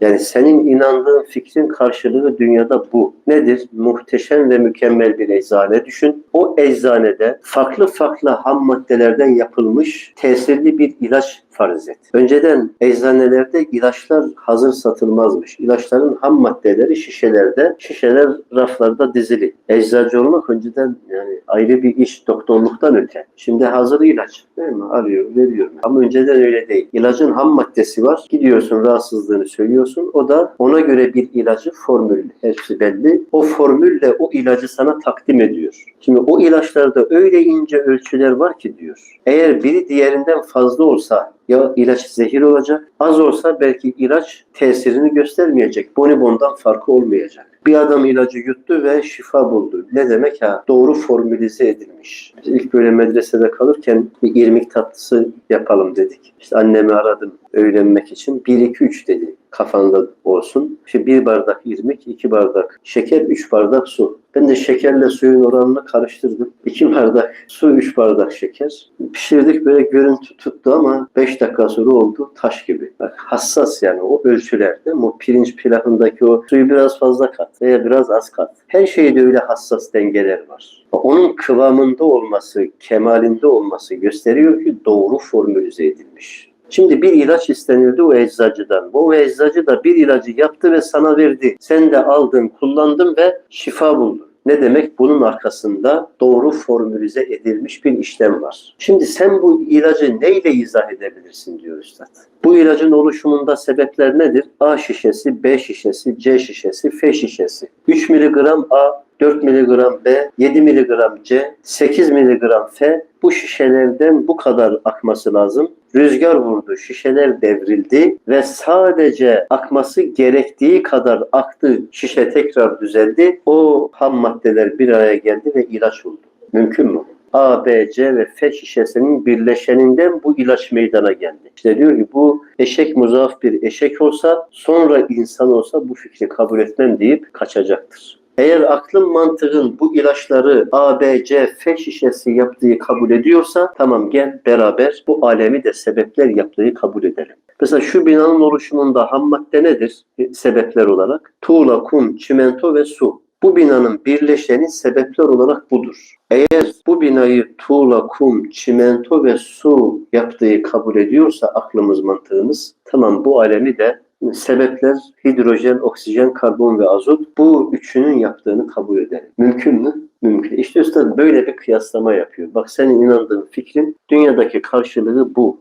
Yani senin inandığın fikrin karşılığı dünyada bu. Nedir? Muhteşem ve mükemmel bir eczane düşün. O eczanede farklı farklı ham maddelerden yapılmış tesirli bir ilaç farz et. Önceden eczanelerde ilaçlar hazır satılmazmış. İlaçların ham maddeleri şişelerde, şişeler raflarda dizili. Eczacı olmak önceden yani ayrı bir iş, doktorluktan öte. Şimdi hazır ilaç değil mi? Arıyor, veriyor. Ama önceden öyle değil. İlacın ham maddesi var. Gidiyorsun rahatsızlığını söylüyorsun. O da ona göre bir ilacı formül. Hepsi belli. O formülle o ilacı sana takdim ediyor. Şimdi o ilaçlarda öyle ince ölçüler var ki diyor. Eğer biri diğerinden fazla olsa ya ilaç zehir olacak, az olsa belki ilaç tesirini göstermeyecek. Bonibondan farkı olmayacak. Bir adam ilacı yuttu ve şifa buldu. Ne demek ha? Doğru formülize edilmiş. Biz ilk böyle medresede kalırken bir irmik tatlısı yapalım dedik. İşte annemi aradım öğrenmek için. 1 2 3 dedi kafanda olsun. İşte bir bardak irmik, iki bardak şeker, üç bardak su. Ben de şekerle suyun oranını karıştırdım. İki bardak su, üç bardak şeker. Pişirdik böyle görüntü tuttu ama beş dakika sonra oldu taş gibi. Bak hassas yani o ölçülerde. O pirinç pilavındaki o suyu biraz fazla kat veya biraz az kat. Her şeyde öyle hassas dengeler var. Onun kıvamında olması, kemalinde olması gösteriyor ki doğru formülize edilmiş. Şimdi bir ilaç istenildi o eczacıdan. O eczacı da bir ilacı yaptı ve sana verdi. Sen de aldın, kullandın ve şifa buldun. Ne demek? Bunun arkasında doğru formülize edilmiş bir işlem var. Şimdi sen bu ilacı neyle izah edebilirsin diyor üstad. Bu ilacın oluşumunda sebepler nedir? A şişesi, B şişesi, C şişesi, F şişesi. 3 miligram A, 4 miligram B, 7 miligram C, 8 miligram F bu şişelerden bu kadar akması lazım. Rüzgar vurdu, şişeler devrildi ve sadece akması gerektiği kadar aktı, şişe tekrar düzeldi. O ham maddeler bir araya geldi ve ilaç oldu. Mümkün mü? A, B, C ve F şişesinin birleşeninden bu ilaç meydana geldi. İşte diyor ki bu eşek muzaaf bir eşek olsa sonra insan olsa bu fikri kabul etmem deyip kaçacaktır. Eğer aklın mantığın bu ilaçları A, B, C, F şişesi yaptığı kabul ediyorsa tamam gel beraber bu alemi de sebepler yaptığı kabul edelim. Mesela şu binanın oluşumunda ham madde nedir e, sebepler olarak? Tuğla, kum, çimento ve su. Bu binanın birleşeni sebepler olarak budur. Eğer bu binayı tuğla, kum, çimento ve su yaptığı kabul ediyorsa aklımız, mantığımız tamam bu alemi de sebepler hidrojen, oksijen, karbon ve azot bu üçünün yaptığını kabul edelim. Mümkün mü? Mümkün. İşte üstad böyle bir kıyaslama yapıyor. Bak senin inandığın fikrin dünyadaki karşılığı bu.